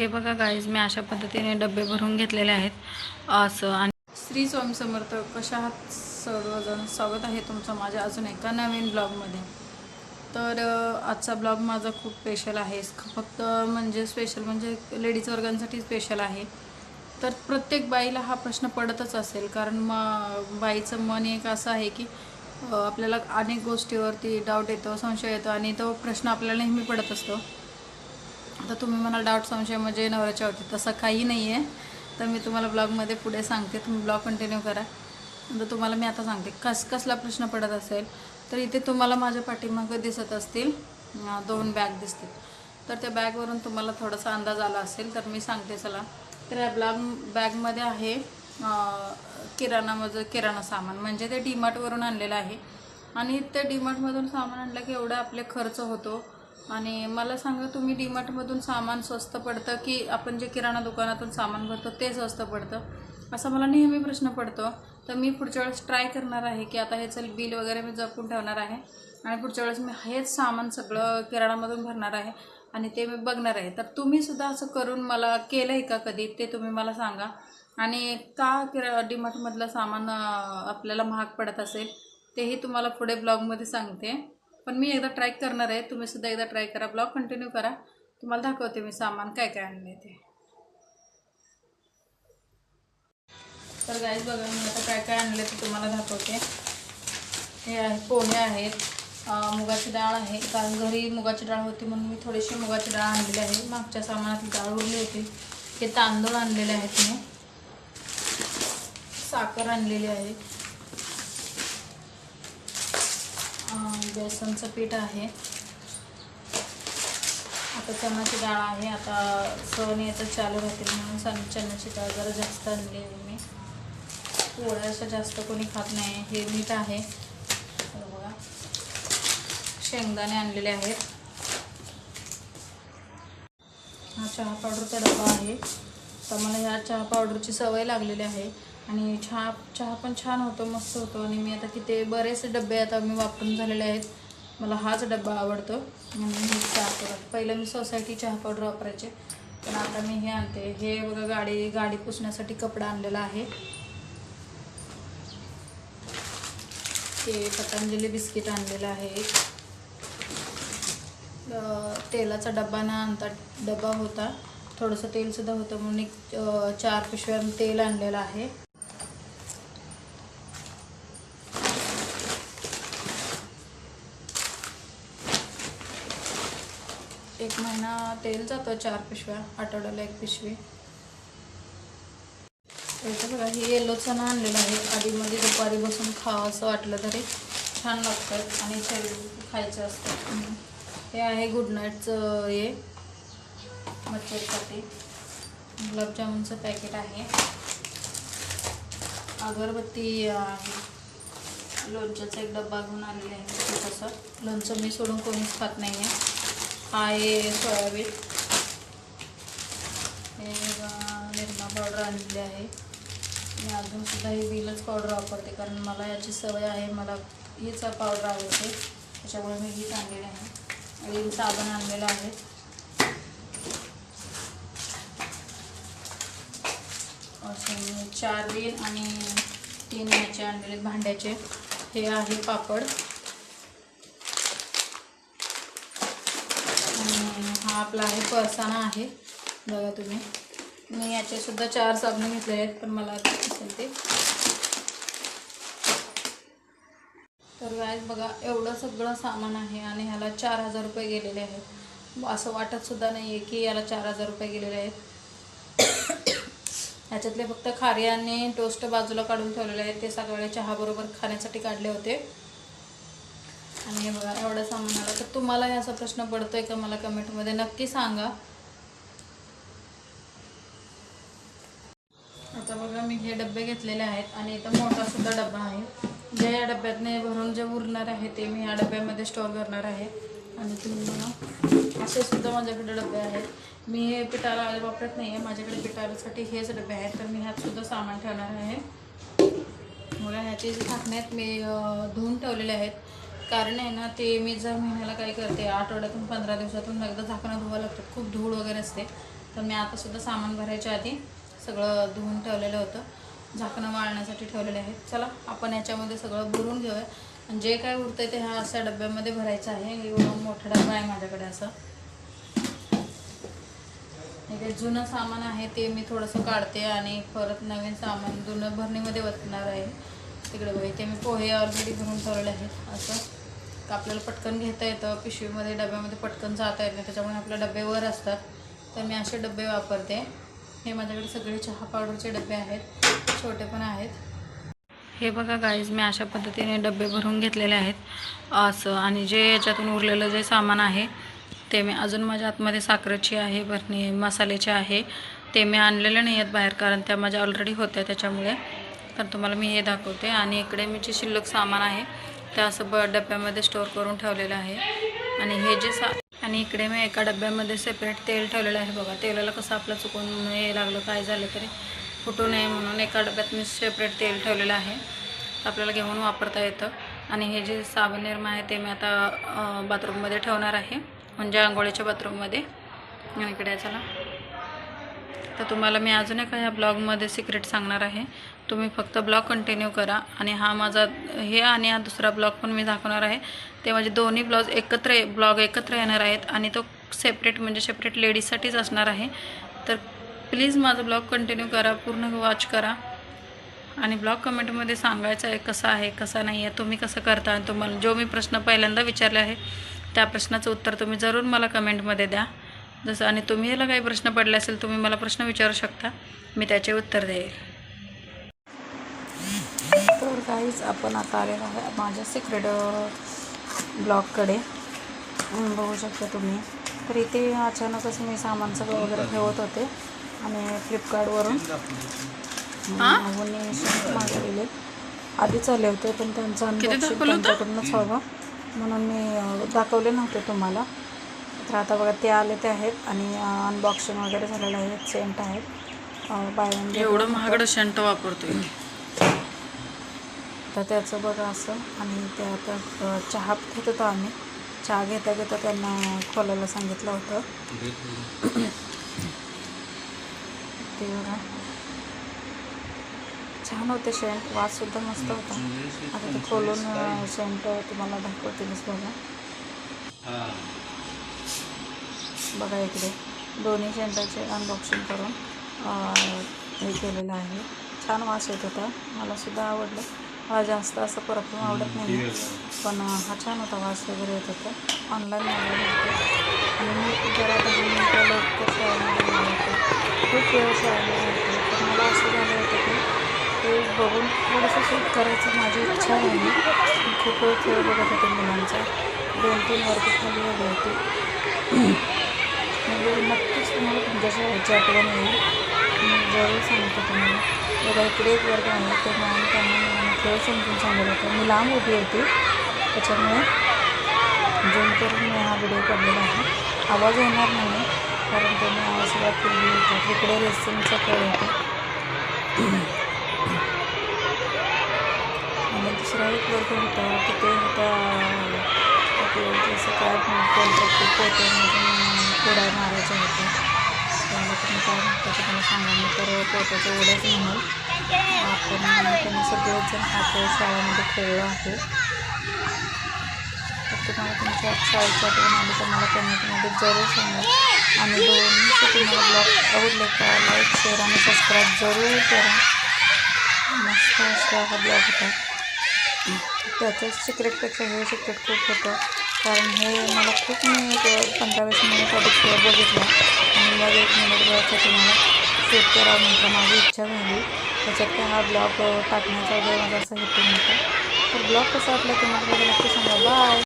हे बघा गाईज मी अशा पद्धतीने डबे भरून घेतलेले आहेत. असं आणि श्री स्वामी समर्थ कशा आहात? सर्वजण स्वागत आहे तुमचं माझ्या अजून एका नवीन ब्लॉगमध्ये तर आजचा ब्लॉग माझा खूप स्पेशल आहे. फक्त म्हणजे स्पेशल म्हणजे लेडीज वर्गांसाठी स्पेशल आहे. तर प्रत्येक बाईला हा प्रश्न पडतच असेल. कारण मग बाईचं मन एक असं आहे की आपल्याला अनेक गोष्टीवरती डाऊट येतो संशय येतो आणि तो प्रश्न आपल्याला नेहमी पडत असतो. तर तुम्ही मला डाऊट संशय म्हणजे नवऱ्याच्या होती तसं काही नाही आहे तर मी तुम्हाला ब्लॉगमध्ये पुढे सांगते. तुम्ही ब्लॉग कंटिन्यू करा. तर तुम्हाला मी आता सांगते. कस कसला प्रश्न पडत असेल तर इथे तुम्हाला माझ्या पाठीमागं दिसत असतील दोन बॅग दिसतील. तर त्या बॅगवरून तुम्हाला थोडासा अंदाज आला असेल तर मी सांगते चला. तर या ब्लॉग बॅगमध्ये आहे किराणा किराणामध्ये किराणा सामान. म्हणजे ते डीमार्टवरून आणलेलं आहे. आणि त्या डीमार्टमधून सामान आणलं की एवढा आपले खर्च होतो. आणि मला सांगा तुम्ही डीमार्टमधून सामान स्वस्त पडतं की आपण जे किराणा दुकानातून सामान भरतो ते स्वस्त पडतं? असा मला नेहमी प्रश्न पडतो. तर मी पुढच्या वेळेस ट्राय करणार आहे की आता ह्याचं बिल वगैरे मी जपून ठेवणार आहे आणि पुढच्या वेळेस मी हेच सामान सगळं किराणामधून भरणार आहे आणि ते मी बघणार आहे. तर तुम्ही सुद्धा असं करून मला केलं आहे का कधी? ते तुम्ही मला सांगा. आणि का किरा डीमार्टमधलं सामान आपल्याला महाग पडत असेल तेही तुम्हाला पुढे ब्लॉगमध्ये सांगते. पण मी एकदा ट्राय करणार आहे. तुम्ही सुद्धा एकदा ट्राय करा. ब्लॉग कंटिन्यू करा. तुम्हाला दाखवते मी सामान काय काय आणले ते. तर गाईज बघा मी आता काय काय आणले ते तुम्हाला दाखवते. हे आहे पोहे आहेत. मुगाची डाळ आहे. कारण घरी मुगाची डाळ होती म्हणून मी थोडीशी मुगाची डाळ आणलेली आहे. मागच्या सामानातली डाळ उरली होती. हे तांदूळ आणलेले आहेत मी. साखर आणलेली आहे. बेसनचं पीठ आहे. आता चण्याची डाळ आहे. आता सण याचं चालू राहतील म्हणून सण चण्याची डाळ जरा जास्त आणली आहे मी. पोळ्याचं जास्त कोणी खात नाही. हे मीठ आहे. बघा. शेंगदाणे आणलेले आहेत. हा चहा पावडरचा डबा आहे. तर मला ह्या चहा पावडरची सवय लागलेली आहे. आणि चहा चहा पण छान होतो मस्त होतो. आणि मी आता किती बरेचसे डबे आता मी वापरून झालेले आहेत. मला हाच डब्बा आवडतो. म्हणून मी चहा पावडर पहिलं मी सोसायटी चहा पावडर वापरायचे. पण आता मी हे आणते. हे बघा गाडी गाडी पुसण्यासाठी कपडा आणलेला आहे. ते पतंजली बिस्किट आणलेलं आहे. तेलाचा डब्बा ना आणता डबा होता. थोडंसं तेलसुद्धा होतं म्हणून एक चार पिशव्या तेल आणलेलं आहे. एक महिना तेल जातं चार पिशव्या आठवड्याला एक पिशवी. याचं बघा हे येलो चणा आणलेलं आहे. आधीमध्ये दुपारी बसून खावं असं वाटलं तरी छान लागतं आणि खायचं असतं. हे आहे गुड नाईटचं हे मच्छरसाठी गुलाबजामुनचं पॅकेट आहे. अगरबत्ती आहे. लोणच्याचा एक डब्बा घेऊन आलेला आहे. तसं लोणचं मी सोडून कोणीच खात नाही आहे हा आहे सोयाबीन. हे निरमा पावडर आणलेली आहे. मी अजून सुद्धा ही बिलच पावडर वापरते कारण मला याची सवय आहे मला हीच पावडर आवडते. त्याच्यामुळे मी हीच आणलेली आहे. आणि साबण आणलेलं आहे. असे चार बिल आणि तीन ह्याचे आणलेले भांड्याचे. हे आहे पापड आणि हा आपला आहे फरसाणा आहे. बघा तुम्ही. मी याचे सुद्धा चार साबण घेतलेले आहेत पण मला ते. तर गायज बघा एवढं सगळं सामान आहे आणि ह्याला चार हजार रुपये गेलेले आहेत. असं वाटत सुद्धा नाही आहे की याला चार हजार रुपये गेलेले आहेत. ह्याच्यातले फक्त खारी आणि टोस्ट बाजूला काढून ठेवलेले आहेत. ते सकाळी चहाबरोबर खाण्यासाठी काढले होते. आणि हे बघा एवढं सामान आलं. तर तुम्हाला याचा प्रश्न पडतोय का मला कमेंटमध्ये नक्की सांगा. आता बघा मी हे डबे घेतलेले आहेत आणि इथं मोठा सुद्धा डबा आहे. जे या डब्यातने भरून जे उरणार आहे ते मी या डब्यामध्ये स्टोअर करणार आहे. आणि तुम्ही बघा असे सुद्धा माझ्याकडे डबे आहेत. मी हे पिठाला वापरत नाही आहे माझ्याकडे पिटालासाठी हेच डबे आहेत. तर मी ह्यात सुद्धा सामान ठेवणार आहे. मला ह्याचे जे झाकणे आहेत मी धुवून ठेवलेले आहेत. कारण आहे ना ते मी जर महिन्याला काय करते आठवड्यातून पंधरा दिवसातून एकदा झाकणं धुवावं लागतं. खूप धूळ वगैरे असते. तर मी आतासुद्धा सामान भरायच्या आधी सगळं धुवून ठेवलेलं होतं. झाकणं वाळण्यासाठी ठेवलेले आहेत चला आपण याच्यामध्ये सगळं भरून घेऊया. आणि जे काय उरतंय ते ह्या अशा डब्यामध्ये भरायचं आहे. एवढं मोठा डबा आहे माझ्याकडे असं. हे जुनं सामान आहे ते मी थोडंसं काढते आणि परत नवीन सामान जुनं भरणीमध्ये वतणार आहे. तिकडे बघ ते मी पोहे ऑलरेडी भरून ठेवलेले आहेत. असं. तर आपल्याला पटकन घेता येतं? पिशवीमध्ये डब्यामध्ये पटकन जाता येत नाही. त्याच्यामुळे आपले डबे वर असतात. तर मी असे डबे वापरते. हे माझ्याकडे सगळे चहा पावडरचे डबे आहेत. छोटे पण आहेत. हे बघा गाईज मी अशा पद्धतीने डबे भरून घेतलेले आहेत. असं आणि जे याच्यातून उरलेलं जे सामान आहे ते मी अजून माझ्या आतमध्ये साखरेची आहे भरणी मसाल्याची आहे. ते मी आणलेले नाही आहेत बाहेर कारण त्या माझ्या ऑलरेडी होत्या त्याच्यामुळे. तर तुम्हाला मी हे दाखवते. आणि इकडे मी जे शिल्लक सामान आहे ते असं ब डब्यामध्ये स्टोअर करून ठेवलेलं आहे. आणि हे जे सा आणि इकडे मी एका डब्यामध्ये सेपरेट तेल ठेवलेलं आहे बघा. तेलाला कसं आपलं चुकून हे लागलं काय झालं तरी फुटू नये म्हणून एका डब्यात मी सेपरेट तेल ठेवलेलं आहे. आपल्याला घेऊन वापरता येतं. आणि हे जे साबण निर्मा आहे ते मी आता बाथरूममध्ये ठेवणार आहे. म्हणजे आंघोळीच्या बाथरूममध्ये आणि इकडे चला. तर तुम्हाला मी अजून एका ह्या ब्लॉगमध्ये सिक्रेट सांगणार आहे. तुम्ही फक्त ब्लॉग कंटिन्यू करा आणि हा माझा हे आणि हा दुसरा ब्लॉग पण मी दाखवणार आहे. ते माझे दोन्ही ब्लॉग एकत्र ब्लॉग एकत्र येणार आहेत आणि तो सेपरेट म्हणजे सेपरेट लेडीजसाठीच असणार आहे. तर प्लीज माझा ब्लॉग कंटिन्यू करा पूर्ण वॉच करा. आणि ब्लॉग कमेंटमध्ये सांगायचं आहे कसा आहे कसा नाही आहे तुम्ही कसं करता तुम्हाला जो मी प्रश्न पहिल्यांदा विचारले आहे त्या प्रश्नाचं उत्तर तुम्ही जरूर मला कमेंटमध्ये द्या. जसं आणि तुम्ही याला काही प्रश्न पडले असेल तुम्ही मला प्रश्न विचारू शकता. मी त्याचे उत्तर देईल. तर काहीच आपण आता आलेलो आहे माझ्या सिक्रेट ब्लॉगकडे अं, बघू शकता तुम्ही. तर इथे अचानकच मी सामान सगळं वगैरे ठेवत होते. आणि फ्लिपकार्टवरून मागवलेले. आधीच आले होते पण त्यांचं अनबॉक्सिंग त्यांच्याकडूनच हवं. म्हणून मी दाखवले नव्हते तुम्हाला. तर आता बघा ते आले ते आहेत आणि अनबॉक्सिंग वगैरे झालेलं आहे सेंट आहेत बाय एवढं महागडं शंट वापरतोय. तर त्याचं बघा असं आणि ते आता चहा घेत होतो आम्ही. चहा घेता घेता त्यांना खोलायला सांगितलं होतं. ते बघा. छान होते शेंट वाससुद्धा मस्त होता. आता ते खोलून शेंट तुम्हाला दाखवतीलच बघा. बघा इकडे दोन्ही शेंटाचे अनबॉक्सिंग करून हे केलेलं आहे. छान वास येत होता. मला सुद्धा आवडलं. मला जास्त असं परफ्यूम आवडत नाही. पण हा छान होता वास वगैरे येत होता. ऑनलाईन मागवलं होतं. आणि मी जरा मिनटं लवकर शाळेमध्ये गेले होते. खूप वेळ शाळेमध्ये होते. तर मला असं झालं होतं की ते बघून थोडंसं शूट करायचं माझी इच्छा मी खूप वेळ खेळ बघत होते मुलांचा. दोन तीन वर्ग खाली आले होते. म्हणजे नक्कीच तुम्हाला तुमच्या शाळेची आठवण येईल. मी जरूर सांगतो तुम्हाला. बघा इकडे एक वर्ग आहे. तर मॅम त्यांना मला खेळ समजून सांगत होतं. मी लांब उभी होती. त्याच्यामुळे जूम करून मी हा व्हिडिओ काढलेला आहे. आवाज येणार नाही कारण त्यांनी आवाज सगळा केली होता. तिकडे रेसिंगचा खेळ होता. आणि दुसरा एक वर्ग होता. तिथे होता आपलं जसं काय कोणतं पोत्यामधून कोड्या मारायच्या होत्या त्याला तुम्ही काय म्हणता ते सांगा तर पोत्याच्या ओढ्याच म्हणून आपण त्यांनी सगळेजण हा खेळ शाळेमध्ये खेळलो आहे. तर तुम्हाला तुमच्या शाळेच्या आठवण आली तर मला कमेंटमध्ये जरूर सांगा. आणि दोन्ही तुम्हाला ब्लॉग आवडले का लाईक शेअर आणि सबस्क्राईब जरूर करा. मस्त असा हा ब्लॉग होता. त्याचं सिक्रेटपेक्षा हे सिक्रेट खूप होतं. कारण हे मला खूप मी एक पंधरा वीस मिनिट बघितला. आणि मग एक मिनिट वेळाचं तुम्हाला शूट करावं म्हटलं. माझी इच्छा झाली. त्याच्यात काय हा ब्लॉग टाकण्याचा वगैरे माझा असा हेतू नव्हता. तर ब्लॉग कसा वाटला तुम्हाला नक्की सांगा. बाय